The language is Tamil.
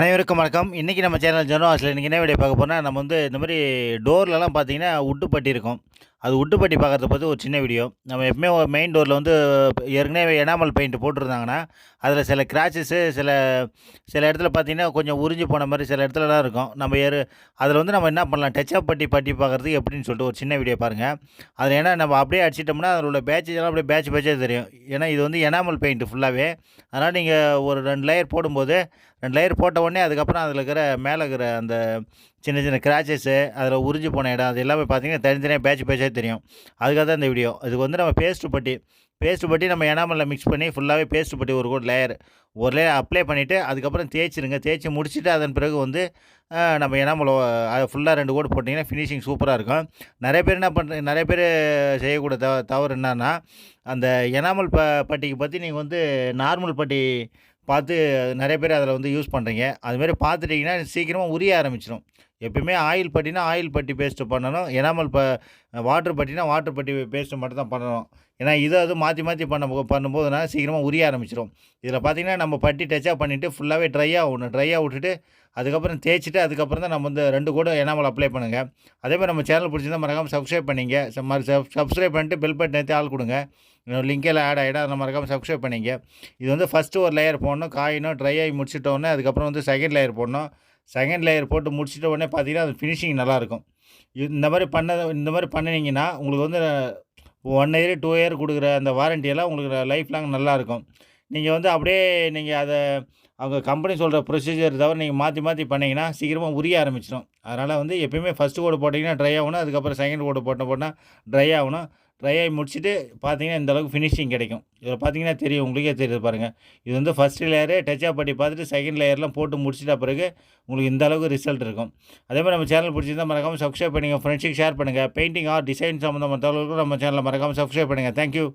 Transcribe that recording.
அனைவருக்கும் வணக்கம். இன்றைக்கி நம்ம சேனல் ஜனவாஸில் இன்றைக்கி என்ன வீடியோ பார்க்க போனால் நம்ம வந்து இந்த மாதிரி டோர்லலாம் பார்த்தீங்கன்னா உட்டு பட்டி இருக்கும். அது உட்டுப்பட்டி பார்க்குறத பற்றி ஒரு சின்ன வீடியோ. நம்ம எப்பவுமே மெயின் டோரில் வந்து ஏற்கனவே எனாமல் பெயிண்ட் போட்டிருந்தாங்கன்னா அதில் சில கிராச்சஸு சில சில இடத்துல பார்த்தீங்கன்னா கொஞ்சம் உறிஞ்சி போன மாதிரி சில இடத்துலலாம் இருக்கும். நம்ம ஏறு அதில் வந்து நம்ம என்ன பண்ணலாம் டச்சப் பட்டி பட்டி பார்க்குறதுக்கு எப்படின்னு சொல்லிட்டு ஒரு சின்ன வீடியோ பாருங்கள் அதில் ஏன்னா நம்ம அப்படியே அடிச்சிட்டோம்னா அதில் உள்ள பேட்சஸ் அப்படியே பேட்ச் பேட்சாக தெரியும். ஏன்னா இது வந்து எனாமல் பெயிண்ட் ஃபுல்லாகவே அதனால் நீங்கள் ஒரு ரெண்டு லேயர் போடும்போது ரெண்டு லேயர் போட்ட உடனே அதுக்கப்புறம் அதில் இருக்கிற மேலே இருக்கிற அந்த சின்ன சின்ன கிராச்சஸ்ஸு அதில் உறிஞ்சி போன இடம் அது எல்லாமே பார்த்தீங்கன்னா தனித்தனியாக பேட்ச் பேட்சாக தெரியும். அதுக்காக தான் இந்த வீடியோ இதுக்கு வந்து நம்ம பேஸ்ட்டு பட்டி. பேஸ்ட்டு பட்டி நம்ம எனாமலில் மிக்ஸ் பண்ணி ஃபுல்லாகவே பேஸ்ட் பட்டி ஒரு கூட லேயர் ஒரு லேயர் அப்ளை பண்ணிவிட்டு அதுக்கப்புறம் தேய்ச்சிருங்க. தேய்ச்சி முடிச்சுட்டு அதன் பிறகு வந்து நம்ம எனாமல் ஃபுல்லாக ரெண்டு கோடு போட்டிங்கன்னா ஃபினிஷிங் சூப்பராக இருக்கும். நிறைய பேர் என்ன பண்ணுற நிறைய பேர் செய்யக்கூடிய தவ தவறு என்னன்னா அந்த எனாமல் ப பட்டிக்கு பற்றி நீங்கள் வந்து நார்மல் பட்டி பார்த்து நிறைய பேர் அதில் வந்து யூஸ் பண்ணுறீங்க அதுமாரி பார்த்துட்டிங்கன்னா சீக்கிரமாக உரிய ஆரம்பிச்சிடும் எப்பயுமே ஆயில் பட்டினா ஆயில் பட்டி பேஸ்ட்டு பண்ணணும். எனாமல் ப வாட்டர் பட்டினா வாட்டர் பட்டி பேஸ்ட்டு மட்டும் தான் பண்ணணும். ஏன்னா இதை அது மாற்றி மாற்றி பண்ண பண்ணும்போதுனா சீக்கிரமாக உரிய ஆரம்பிச்சிடும் இதில் பார்த்தீங்கன்னா நம்ம பட்டி டச்சாக பண்ணிவிட்டு ஃபுல்லாகவே ட்ரையாக விடணும் ட்ரையாக விட்டுட்டு அதுக்கப்புறம் தேய்ச்சிட்டு அதுக்கப்புறம் தான் நம்ம வந்து ரெண்டு கூட எனாமல் அப்ளை பண்ணுங்கள் அதே மாதிரி நம்ம சேனல் பிடிச்சிருந்தா மறக்காமல் சப்ஸ்கிரைப் பண்ணிங்க. சப்ஸ்கிரைப் பண்ணிட்டு பெல் பட்டன் நேற்று ஆள் கொடுங்க. லிங்கெல்லாம் ஆட் ஆகிடும் அதை மறக்காமல் சப்ஸ்கிரைப் பண்ணிங்க. இது வந்து ஃபஸ்ட்டு ஒரு லேயர் போடணும். காயினும் ட்ரை ஆகி முடிச்சிட்டோன்னே அதுக்கப்புறம் வந்து செகண்ட் லேயர் போடணும். செகண்ட் லேயர் போட்டு முடிச்சுட்ட உடனே பார்த்தீங்கன்னா அது ஃபினிஷிங் நல்லாயிருக்கும். இந்த மாதிரி பண்ண இந்த மாதிரி பண்ணினீங்கன்னா உங்களுக்கு வந்து ஒன் இயர் டூ இயர் கொடுக்குற அந்த வாரண்டியெல்லாம் உங்களுக்கு லைஃப் லாங் நல்லாயிருக்கும். நீங்கள் வந்து அப்படியே நீங்கள் அதை அவங்க கம்பெனி சொல்கிற ப்ரொசீஜர் தவிர நீங்கள் மாற்றி மாற்றி பண்ணிங்கன்னா சீக்கிரமாக உரிய ஆரம்பிச்சிடும். அதனால் வந்து எப்பயுமே ஃபஸ்ட்டு கோடு போட்டிங்கன்னா ட்ரை ஆகணும். அதுக்கப்புறம் செகண்ட் கோடு போட்ட போட்டால் ட்ரை ஆகணும். ட்ரை ஆகி முடிச்சுட்டு பார்த்தீங்கன்னா இந்த அளவுக்கு ஃபினிஷிங் கிடைக்கும். இதில் பார்த்தீங்கன்னா தெரியும் உங்களுக்கே தெரியுது பாருங்கள் இது வந்து ஃபஸ்ட் லேயரு டச்அப் பண்ணி பார்த்துட்டு செகண்ட் லேயர்லாம் போட்டு முடிச்சிட்ட பிறகு உங்களுக்கு இந்த அளவுக்கு ரிசல்ட் இருக்கும். அதே மாதிரி நம்ம சேனல் பிடிச்சிருந்தா மறக்காமல் சப்ஸ்கிரைப் பண்ணுங்கள் ஃப்ரெண்ட்ஸுக்கு ஷேர் பண்ணுங்கள் பெயிண்டிங் ஆர் டிசைன் சம்மந்தமான தகவல்களுக்கும் நம்ம சேனலில் மறக்காமல் சப்ஸ்கிரைப் பண்ணுங்கள் தேங்க்யூ